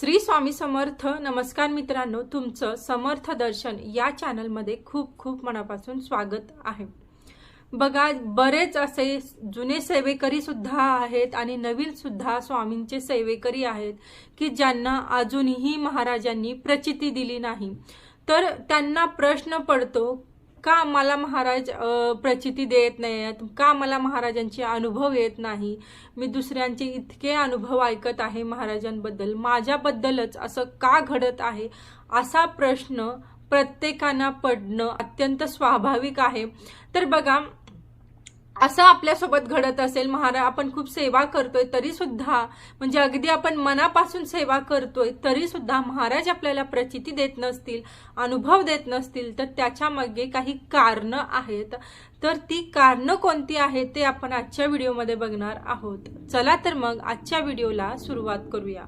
श्री स्वामी समर्थ नमस्कार मित्रांनो तुमचं समर्थ दर्शन या चॅनलमध्ये खूप खूप मनापासून स्वागत आहे. बघा बरेच असे जुने सेवेकरी सुद्धा आहेत आणि नवीन सुद्धा स्वामींचे सेवेकरी आहेत की ज्यांना अजूनही महाराजांनी प्रचिती दिली नाही. तर त्यांना प्रश्न पडतो का मला महाराज प्रचिती देत नाही आहेत का मला महाराजांचे अनुभव येत नाही? मी दुसऱ्यांचे इतके अनुभव ऐकत आहे महाराजांबद्दल. माझ्याबद्दलच असं का घडत आहे? असा प्रश्न प्रत्येकांना पडणं अत्यंत स्वाभाविक आहे. तर बघा असं आपल्यासोबत घडत असेल महाराज आपण खूप सेवा करतोय तरी सुद्धा म्हणजे अगदी आपण मनापासून सेवा करतोय तरी सुद्धा महाराज आपल्याला प्रचिती देत नसतील अनुभव देत नसतील तर त्याच्यामागे काही कारणं आहेत. तर ती कारणं कोणती आहेत ते आपण आजच्या व्हिडिओमध्ये बघणार आहोत. चला तर मग आजच्या व्हिडिओला सुरुवात करूया.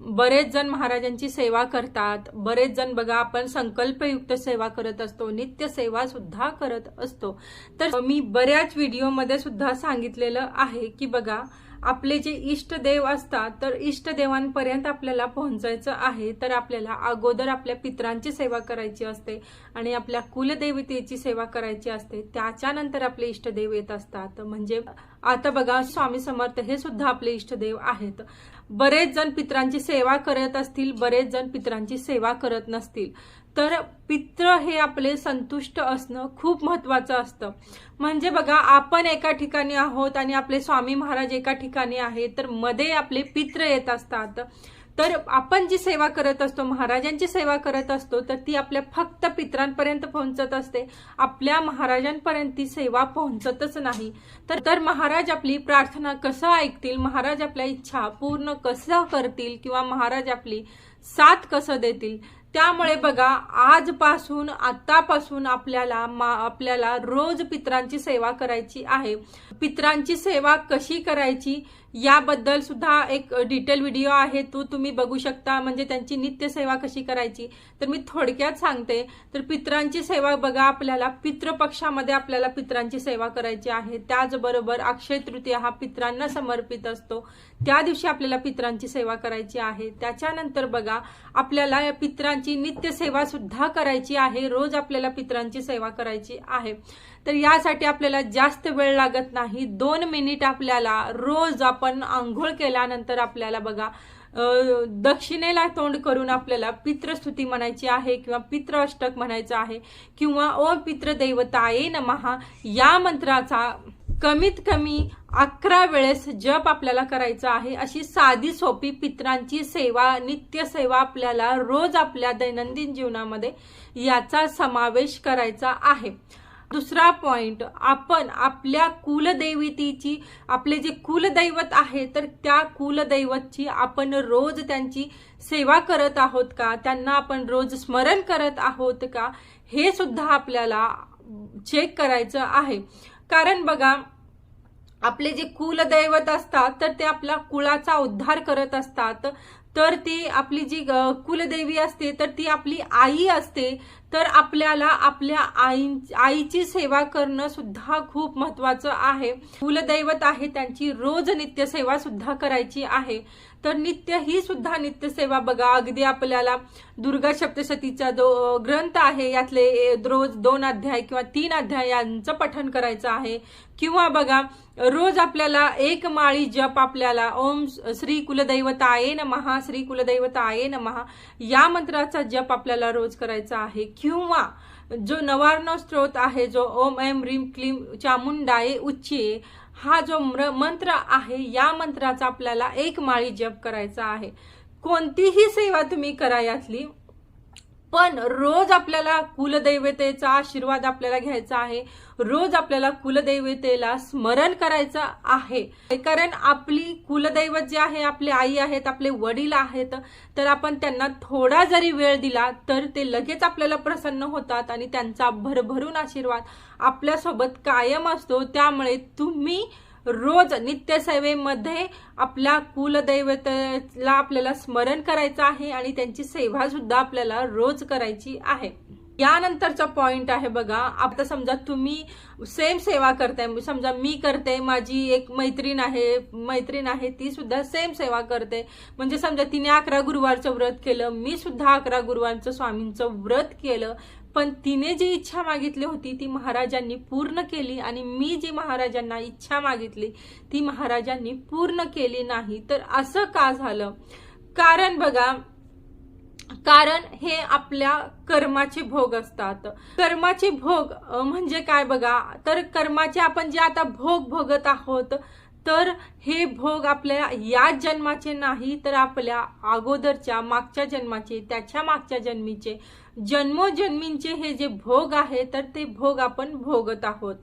बरेच जण महाराजांची सेवा करतात. बरेच जण बघा आपण संकल्पयुक्त सेवा करत असतो नित्य सेवा सुद्धा करत असतो. तर मी बऱ्याच व्हिडिओमध्ये सुद्धा सांगितलेलं आहे की बघा आपले जे इष्टदेव असतात तर इष्टदेवांपर्यंत आपल्याला पोहोचायचं आहे. तर आपल्याला अगोदर आपल्या पित्रांची सेवा करायची असते आणि आपल्या कुलदेवतेची सेवा करायची असते. त्याच्यानंतर आपले इष्टदेव येत असतात. म्हणजे आता बघा स्वामी समर्थ हे सुद्धा आपले इष्टदेव आहेत. बरेच जण पित्रांची सेवा करत असतील बरेच जण पित्रांची सेवा करत नसतील. तर पित्र हे आपले संतुष्ट असणं खूप महत्वाचं असतं. म्हणजे बघा आपण एका ठिकाणी आहोत आणि आपले स्वामी महाराज एका ठिकाणी आहेत तर मध्ये आपले पित्र येत असतात. तर आपण जी सेवा करत असतो महाराजांची सेवा करत असतो तर ती आपल्या फक्त पित्रांपर्यंत पोहोचत असते. आपल्या महाराजांपर्यंत ती सेवा पोहोचतच नाही. तर तर महाराज आपली प्रार्थना कसं ऐकतील? महाराज आपल्या इच्छा पूर्ण कसं करतील? किंवा महाराज आपली साथ कसं देतील? त्यामुळे बघा आजपासून आतापासून आपल्याला मा आपल्याला रोज पित्रांची सेवा करायची आहे. पित्रांची सेवा कशी करायची? याबद्दल सुद्धा एक डिटेल व्हिडिओ आहे तो तुम्ही बघू शकता. म्हणजे त्यांची नित्य सेवा कशी करायची तर मी थोडक्यात सांगते. तर पित्रांची सेवा बघा आपल्याला पितृपक्षामध्ये आपल्याला पित्रांची सेवा करायची आहे. त्याचबरोबर अक्षय तृतीया हा पित्रांना समर्पित असतो. त्या दिवशी आपल्याला पित्रांची सेवा करायची आहे. त्याच्यानंतर बघा आपल्याला या पित्रांची नित्य सेवा सुद्धा करायची आहे. रोज आपल्याला पित्रांची सेवा करायची आहे. तर यासाठी आपल्याला जास्त वेळ लागत नाही. दोन मिनिट आपल्याला रोज आप आपण आंघोळ केल्यानंतर आपल्याला बघा दक्षिणेला तोंड करून आपल्याला पित्रस्तुती म्हणायची आहे किंवा पित्र अष्टक म्हणायचं आहे किंवा ओ पित्र देवताये नमहा या मंत्राचा कमीत कमी अकरा वेळेस जप आपल्याला करायचा आहे. अशी साधी सोपी पित्रांची सेवा नित्य सेवा आपल्याला रोज आपल्या दैनंदिन जीवनामध्ये याचा समावेश करायचा आहे. दुसरा पॉइंट आपण आपल्या कुलदैवतीची आपले जे कुलदैवत आहे तर त्या कुलदैवतची आपण रोज त्यांची सेवा करत आहोत का? त्यांना आपण रोज स्मरण करत आहोत का? हे सुद्धा आपल्याला चेक करायचं आहे. कारण बघा आपले जे कुलदैवत असतात तर ते आपल्या कुळाचा उद्धार करत असतात. तर ती आपली जी कुलदेवी असते तर ती आपली आई असते. तर आपल्याला आपल्या आई आईची सेवा करणं सुद्धा खूप महत्वाचं आहे. कुलदैवत आहे त्यांची रोज नित्य सेवा सुद्धा करायची आहे. तर नित्य ही सुद्धा नित्य सेवा बघा. अगदी आपल्याला दुर्गा सप्तशतीचा जो ग्रंथ आहे यातले ए, रोज दोन अध्याय किंवा तीन अध्याय यांचं पठण करायचं आहे. किंवा बघा रोज आपल्याला एक माळी जप आपल्याला ओम श्री कुलदैवताये नमहा श्री कुलदैवताये नमहा या मंत्राचा जप आपल्याला रोज करायचा आहे. किंवा जो नवार्ण स्त्रोत आहे जो ओम ऐम रीम क्लीम चामुंडाये उच्चे हा जो म्र- मंत्र आहे या मंत्राचा आपल्याला एक माळी जप करायचा आहे. कोणतीही सेवा तुम्ही करा यातली पण रोज आपल्याला कुलदैवतेचा आशीर्वाद आपल्याला घ्यायचा आहे. रोज आपल्याला कुलदैवतेला स्मरण करायचं आहे. कारण आपली कुलदैवत जे आहे आपली आई आहेत आपले वडील आहेत तर आपण त्यांना थोडा जरी वेळ दिला तर ते लगेच आपल्याला प्रसन्न होतात आणि त्यांचा भरभरून आशीर्वाद आपल्यासोबत कायम असतो. त्यामुळे तुम्ही रोज नित्यसेवेमध्ये आपल्या कुलदैवतेला आपल्याला स्मरण करायचं आहे आणि त्यांची सेवा सुद्धा आपल्याला रोज करायची आहे. यानंतरचा पॉइंट आहे बघा आता समजा तुम्ही सेम सेवा करताय समजा मी करते माझी एक मैत्रीण आहे मैत्रीण आहे ती सुद्धा सेम सेवा करते. म्हणजे समजा तिने अकरा गुरुवारचं व्रत केलं मी सुद्धा अकरा गुरुवारचं स्वामींचं व्रत केलं पण तिने जी इच्छा मागितली होती ती महाराजांनी पूर्ण केली आणि मी जी महाराजांना इच्छा मागितली ती महाराजांनी पूर्ण केली नाही. तर असं का झालं? कारण बघा कारण हे आपल्या कर्माचे भोग असतात. कर्माचे भोग म्हणजे काय बघा? तर कर्माचे आपण जे आता भोग भोगत आहोत तर हे भोग आपल्या या जन्माचे नाही तर आपल्या अगोदरच्या मागच्या जन्माचे त्याच्या मागच्या जन्मीचे. जन्मोजन्मींचे हे जे भोग आहे तर ते भोग आपण भोगत आहोत.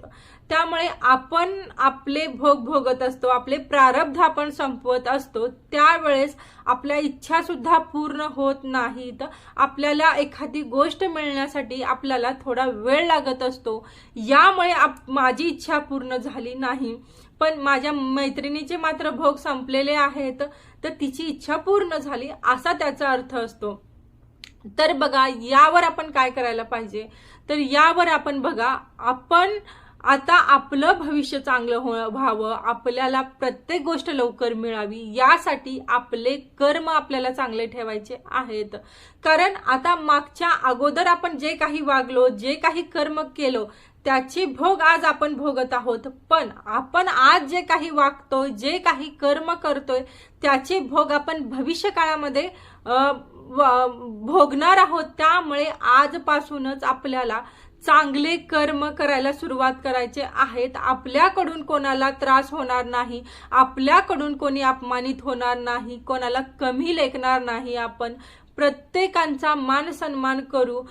त्यामुळे आपण आपले भोग भोगत असतो आपले प्रारब्ध आपण संपवत असतो त्यावेळेस आपल्या इच्छा सुद्धा पूर्ण होत नाहीत. आपल्याला एखादी गोष्ट मिळण्यासाठी आपल्याला थोडा वेळ लागत असतो. यामुळे आप- माझी इच्छा पूर्ण झाली नाही. पण माझ्या मैत्रिणीचे मात्र भोग संपलेले आहेत तर तिची इच्छा पूर्ण झाली असा त्याचा अर्थ असतो. तर बघा यावर आपण काय करायला पाहिजे? तर यावर आपण बघा आपण आता आपलं भविष्य चांगलं हो व्हावं आपल्याला प्रत्येक गोष्ट लवकर मिळावी यासाठी आपले कर्म आपल्याला चांगले ठेवायचे आहेत. कारण आता मागच्या अगोदर आपण जे काही वागलो जे काही कर्म केलो त्याचे भोग आज आपण भोगत आहोत. पण आपण आज जे काही वागतोय जे काही कर्म करतोय त्याचे भोग आपण भविष्य काळामध्ये भोगणार आहोत त्यामुळे आजपासूनच आपल्याला चांगले कर्म करायला सुरुवात करायचे आहेत. आपल्याकडून कोणाला त्रास होणार नाही आपल्याकडून कोणी अपमानित होणार नाही कोणाला कमी लेखणार नाही. आपण प्रत्येकांचा मान सन्मान करू.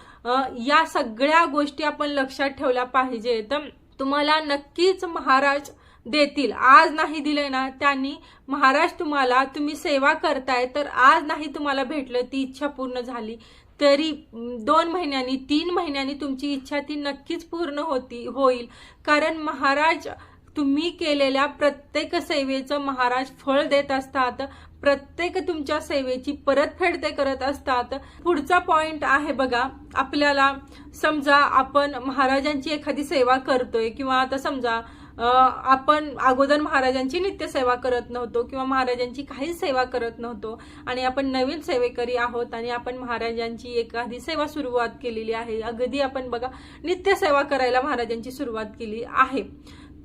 या सगळ्या गोष्टी आपण लक्षात ठेवल्या पाहिजेत. तुम्हाला नक्कीच महाराज देतील. आज नाही दिले ना त्यांनी. महाराज तुम्हाला तुम्ही सेवा करताय तर आज नाही तुम्हाला भेटलं ती इच्छा पूर्ण झाली. तरी दोन महिन्यांनी तीन महिन्यांनी तुमची इच्छा ती नक्कीच पूर्ण होती होईल. कारण महाराज तुम्ही केलेल्या प्रत्येक सेवेचं महाराज फळ देत असतात. प्रत्येक तुमच्या सेवेची परतफेड ते करत असतात. पुढचा पॉइंट आहे बघा आपल्याला समजा आपण महाराजांची एखादी सेवा करतोय किंवा आता समजा आपण अगोदर महाराजांची नित्यसेवा करत नव्हतो किंवा महाराजांची काहीच सेवा करत नव्हतो आणि आपण नवीन सेवेकरी आहोत आणि आपण महाराजांची एखादी सेवा सुरुवात केलेली आहे. अगदी आपण बघा नित्यसेवा करायला महाराजांची सुरुवात केली आहे.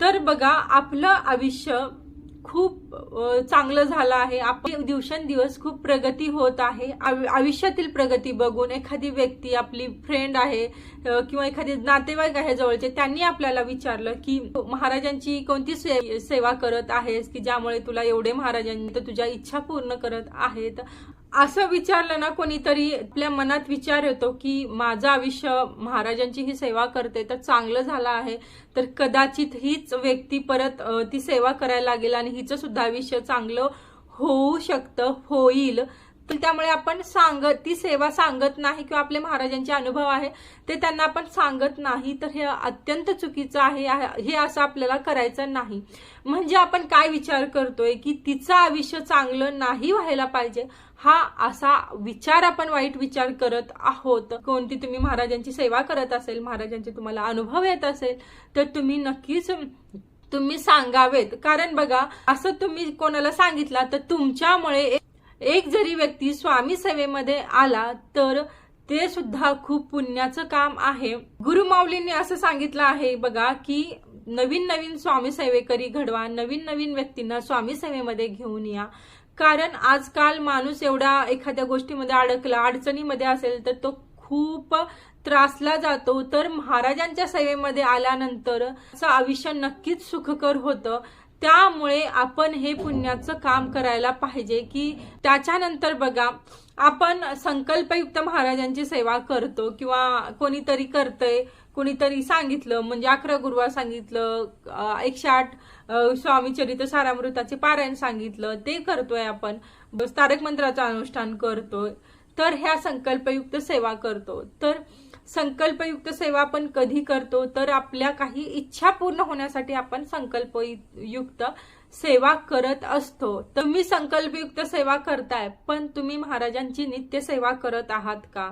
तर बघा आपलं आयुष्य खूप चांगलं झालं आहे. आपली दिवसेंदिवस खूप प्रगती होत आहे. आयुष्यातील प्रगती बघून एखादी व्यक्ती आपली फ्रेंड आहे किंवा एखादी नातेवाईक आहे जवळचे त्यांनी आपल्याला विचारलं की महाराजांची कोणती से- सेवा करत आहेस? की ज्यामुळे तुला एवढे महाराजांनी तर तुझ्या इच्छा पूर्ण करत आहेत? असं विचारलं ना कोणीतरी आपल्या मनात विचार येतो की माझं आयुष्य महाराजांची ही सेवा करते तर चांगलं झालं आहे. तर कदाचित हीच व्यक्ती परत ती सेवा करायला लागेल आणि हिचं सुद्धा आयुष्य चांगलं होऊ शकतं होईल. त्यामुळे आपण सांगत ती सेवा सांगत नाही किंवा आपले महाराजांचे अनुभव आहे ते त्यांना आपण सांगत नाही तर हे अत्यंत चुकीचं आहे हे असं आपल्याला करायचं नाही. म्हणजे आपण काय विचार करतोय की तिचं आयुष्य चांगलं नाही व्हायला पाहिजे हा असा विचार आपण वाईट विचार करत आहोत. कोणती तुम्ही महाराजांची सेवा करत असेल महाराजांचे तुम्हाला अनुभव येत असेल तर तुम्ही नक्कीच तुम्ही सांगावेत. कारण बघा असं तुम्ही कोणाला सांगितलं तर तुमच्यामुळे एक जरी व्यक्ती स्वामी सेवेमध्ये आला तर ते सुद्धा खूप पुण्याचं काम आहे. गुरुमाऊलींनी असं सांगितलं आहे बघा की नवीन नवीन स्वामी सेवेकरी घडवा नवीन नवीन व्यक्तींना स्वामी सेवेमध्ये घेऊन या. कारण आजकाल माणूस एवढा एखाद्या गोष्टीमध्ये अडकला अडचणीमध्ये असेल तर तो खूप त्रासला जातो. तर महाराजांच्या सेवेमध्ये आल्यानंतर असं आयुष्य नक्कीच सुखकर होतं. त्यामुळे आपण हे पुण्याचं काम करायला पाहिजे की त्याच्यानंतर बघा आपण संकल्पयुक्त महाराजांची सेवा करतो किंवा कोणीतरी करतंय कोणीतरी सांगितलं म्हणजे अकरा गुरुवार सांगितलं एकशे आठ स्वामी चरित्र सारामृताचे पारायण सांगितलं ते करतोय आपण. बस तारक मंत्राचं अनुष्ठान करतोय. तर ह्या संकल्पयुक्त सेवा करतो. तर संकल्पयुक्त सेवा आपण कधी करतो तर आपल्या काही इच्छा पूर्ण होण्यासाठी आपण संकल्पयुक्त सेवा करत असतो. तर तुम्ही संकल्पयुक्त सेवा करताय पण तुम्ही महाराजांची नित्य सेवा करत आहात का?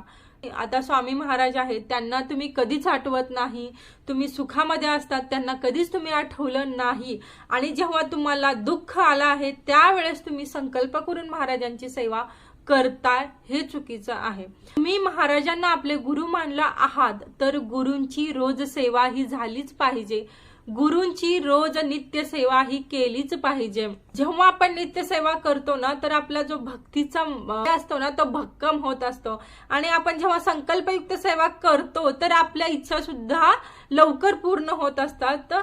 आता स्वामी महाराज आहेत त्यांना तुम्ही कधीच आठवत नाही. तुम्ही सुखामध्ये असतात त्यांना कधीच तुम्ही आठवलं नाही. आणि जेव्हा तुम्हाला दुःख आलं आहे त्यावेळेस तुम्ही संकल्प करून महाराजांची सेवा करताय हे चुकीचं आहे. तुम्ही महाराजांना आपले गुरु मानला आहात तर गुरूंची रोज सेवा ही झालीच पाहिजे. गुरूंची रोज नित्य सेवा ही केलीच पाहिजे. जेव्हा आपण नित्य सेवा करतो ना तर आपला जो भक्तीचा असतो ना तो भक्कम होत असतो. आणि आपण जेव्हा संकल्पयुक्त सेवा करतो तर आपल्या इच्छा सुद्धा लवकर पूर्ण होत असतात.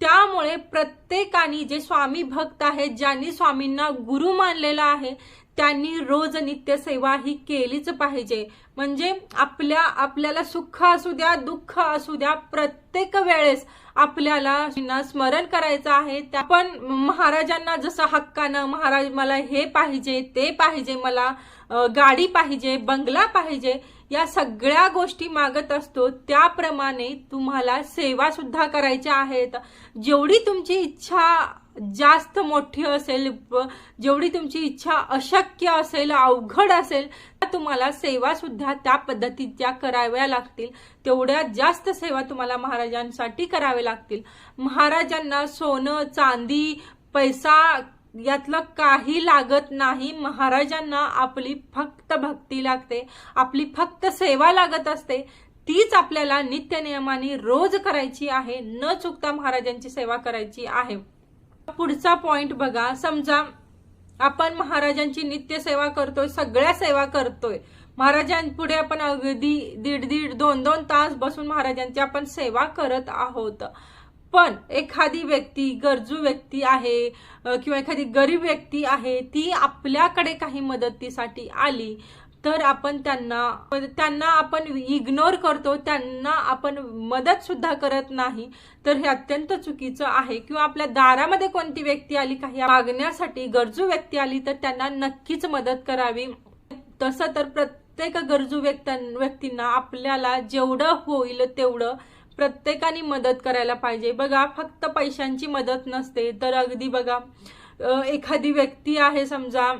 त्यामुळे प्रत्येकाने जे स्वामी भक्त आहेत ज्यांनी स्वामींना गुरु मानलेला आहे त्यांनी रोज नित्य सेवा ही केलीच पाहिजे. म्हणजे आपल्या आपल्याला सुख असू द्या दुःख असू द्या प्रत्येक वेळेस आपल्याला स्मरण करायचं आहे. त्या पण महाराजांना जसं हक्कानं महाराज मला हे पाहिजे ते पाहिजे मला गाडी पाहिजे बंगला पाहिजे या सगळ्या गोष्टी मागत असतो. त्याप्रमाणे तुम्हाला सेवा सुद्धा करायच्या आहेत. जेवढी तुमची इच्छा जास्त मोठी असेल जेवढी तुमची इच्छा अशक्य असेल अवघड असेल तर तुम्हाला सेवा सुद्धा त्या पद्धतीच्या कराव्या लागतील. तेवढ्या जास्त सेवा तुम्हाला महाराजांसाठी कराव्या लागतील. महाराजांना सोनं चांदी पैसा यातलं काही लागत नाही. महाराजांना आपली फक्त भक्ती लागते आपली फक्त सेवा लागत असते. तीच आपल्याला नित्य नियमाने रोज करायची आहे. न चुकता महाराजांची सेवा करायची आहे. पुढचा पॉइंट बघा. समजा आपण महाराजांची नित्य सेवा करतोय सगळ्या सेवा करतोय. महाराजांपुढे आपण अगदी दीड दीड दोन दोन तास बसून महाराजांची आपण सेवा करत आहोत. पण एखादी व्यक्ती गरजू व्यक्ती आहे किंवा एखादी गरीब व्यक्ती आहे ती आपल्याकडे काही मदतीसाठी आली तर आपण त्यांना त्यांना आपण इग्नोर करतो त्यांना आपण मदत सुद्धा करत नाही तर हे अत्यंत चुकीचं आहे. किंवा आपल्या दारामध्ये कोणती व्यक्ती आली काही मागण्यासाठी गरजू व्यक्ती आली तर त्यांना नक्कीच मदत करावी. तसं तर प्रत्येक गरजू व्यक्त्यां व्यक्तींना आपल्याला जेवढं होईल तेवढं प्रत्येकाने मदत करायला पाहिजे. बघा फक्त पैशांची मदत नसते तर अगदी बघा एखादी व्यक्ती आहे समजा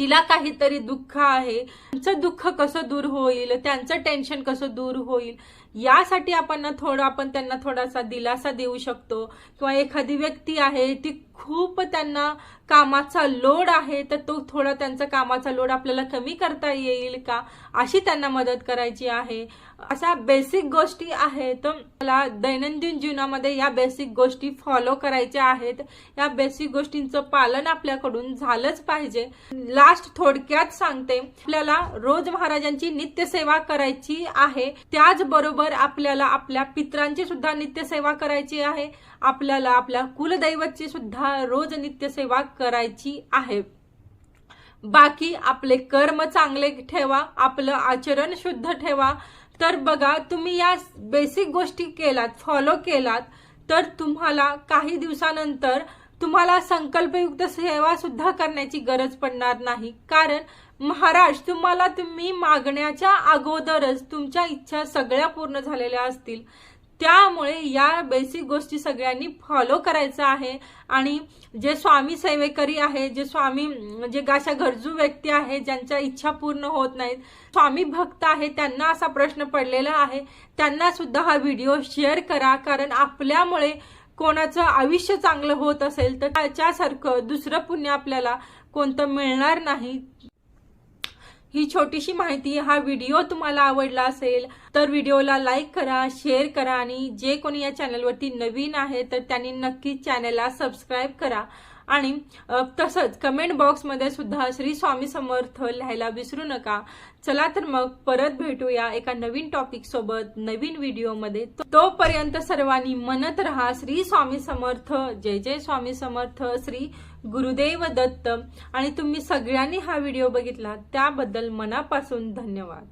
तिला काहीतरी दुःख आहे. त्यांचं दुःख कसं दूर होईल? त्यांचं टेन्शन कसं दूर होईल? यासाठी आपण थोडं आपण त्यांना थोडासा दिलासा देऊ शकतो. किंवा एखादी व्यक्ती आहे ती खूप त्यांना कामाचा लोड आहे तर तो थोडा त्यांचा कामाचा लोड आपल्याला कमी करता येईल का? अशी त्यांना मदत करायची आहे. अशा बेसिक गोष्टी आहेत. मला दैनंदिन जीवनामध्ये या बेसिक गोष्टी फॉलो करायच्या आहेत. या बेसिक गोष्टींचं पालन आपल्याकडून झालंच पाहिजे. लास्ट थोडक्यात सांगते. आपल्याला रोज महाराजांची नित्यसेवा करायची आहे. त्याचबरोबर आपल्याला आपल्या पित्रांची सुद्धा नित्यसेवा करायची आहे. आपल्याला आपल्या कुलदैवतची सुद्धा रोज नित्यसेवा करायची आहे. बाकी आपले कर्म चांगले ठेवा आपलं आचरण शुद्ध ठेवा. तर बघा तुम्ही या बेसिक गोष्टी केलात फॉलो केलात तर तुम्हाला काही दिवसानंतर तुम्हाला संकल्पयुक्त सेवा सुद्धा करण्याची गरज पडणार नाही. कारण महाराज तुम्हाला तुम्ही मागण्याच्या अगोदरच तुमच्या इच्छा सगळ्या पूर्ण झालेल्या असतील. त्यामुळे या बेसिक गोष्टी सगळ्यांनी फॉलो करायचं आहे. आणि जे स्वामी सेवेकरी आहे जे स्वामी म्हणजे अशा गरजू व्यक्ती आहे ज्यांच्या इच्छा पूर्ण होत नाहीत स्वामी भक्त आहे त्यांना असा प्रश्न पडलेला आहे. त्यांना सुद्धा हा व्हिडिओ शेअर करा. कारण आपल्यामुळे कोणाचं आयुष्य चांगलं होत असेल तर त्याच्यासारखं दुसरं पुण्य आपल्याला कोणतं मिळणार नाही. ही छोटीशी माहिती हा व्हिडिओ तुम्हाला आवडला असेल तर व्हिडिओला लाईक करा शेअर करा आणि जे कोणी या चॅनलवरती नवीन आहे तर त्यांनी नक्कीच चॅनलला सबस्क्राईब करा. आणि तसंच कमेंट बॉक्समध्ये सुद्धा श्री स्वामी समर्थ लिहायला विसरू नका. चला तर मग परत भेटूया एका नवीन टॉपिक सोबत नवीन व्हिडिओमध्ये तोपर्यंत सर्वांनी म्हणत रहा. श्री स्वामी समर्थ. जय जय स्वामी समर्थ. श्री गुरुदेव दत्त आणि तुम्ही सगळ्यांनी हा व्हिडिओ बघितला त्याबद्दल मनापासून धन्यवाद.